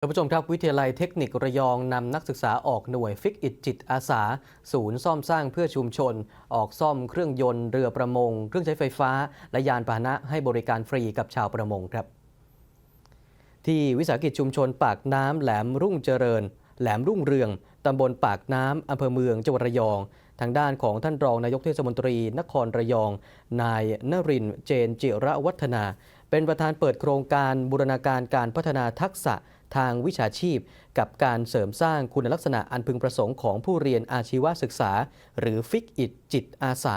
ท่านผู้ชมครับ วิทยาลัยเทคนิคระยองนำนักศึกษาออกหน่วยฟิกอิดจิตอาสา ศูนย์ซ่อมสร้างเพื่อชุมชน ออกซ่อมเครื่องยนต์เรือประมง เครื่องใช้ไฟฟ้า และยานพาหนะให้บริการฟรีกับชาวประมงครับ ที่วิสาหกิจชุมชนปากน้ำแหลมรุ่งเจริญ แหลมรุ่งเรืองตำบลปากน้ำอำเภอเมืองจังหวัดระยอง ทางด้านของท่านรองนายกเทศมนตรี นครระยอง นายนรินทร์เจนจิระวัฒนา เป็นประธานเปิดโครงการบูรณาการการพัฒนาทักษะทางวิชาชีพ กับการเสริมสร้างคุณลักษณะอันพึงประสงค์ของผู้เรียนอาชีวศึกษา หรือฟิกอิดจิตอาสา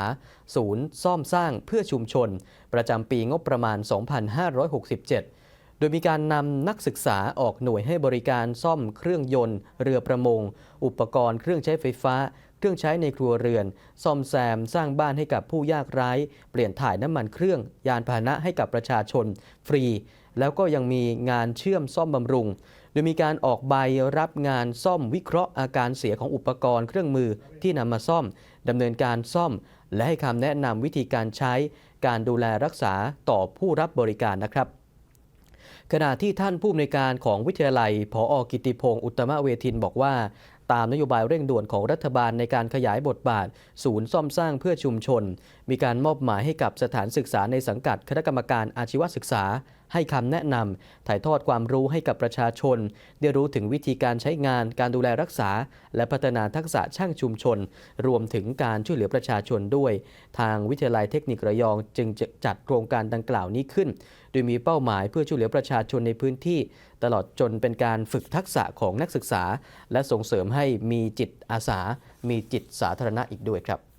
ศูนย์ซ่อมสร้างเพื่อชุมชน ประจำปีงบประมาณ 2567โดยมีการนำนักศึกษาออกหน่วยให้บริการซ่อมเครื่องยนต์ เรือประมง อุปกรณ์เครื่องใช้ไฟฟ้า เครื่องใช้ในครัวเรือน ซ่อมแซม สร้างบ้านให้กับผู้ยากไร้ เปลี่ยนถ่ายน้ำมันเครื่อง ยานพาหนะให้กับประชาชน ฟรี แล้วก็ยังมีงานเชื่อมซ่อมบำรุง โดยมีการออกใบรับงานซ่อมวิเคราะห์อาการเสียของอุปกรณ์เครื่องมือที่นำมาซ่อมดำเนินการซ่อม และให้คำแนะนำวิธีการใช้ การดูแลรักษาต่อผู้รับบริการนะครับขณะที่ท่านผู้อำนวยการของวิทยาลัย ผอ กิติพงศ์ อุตตมะเวทินบอกว่า ตามนโยบายเร่งด่วนของรัฐบาลในการขยายบทบาท ศูนย์ซ่อมสร้างเพื่อชุมชน มีการมอบหมายให้กับสถานศึกษาในสังกัดคณะกรรมการอาชีวศึกษา ให้คำแนะนำถ่ายทอดความรู้ให้กับประชาชน ได้รู้ถึงวิธีการใช้งานการดูแลรักษา และพัฒนาทักษะช่างชุมชน รวมถึงการช่วยเหลือประชาชนด้วย ทางวิทยาลัยเทคนิคระยองจึงจะจัดโครงการดังกล่าวนี้ขึ้น โดยมีเป้าหมายเพื่อช่วยเหลือประชาชนในพื้นที่ ตลอดจนเป็นการฝึกทักษะของนักศึกษา และส่งเสริมให้มีจิตอาสา มีจิตสาธารณะอีกด้วยครับ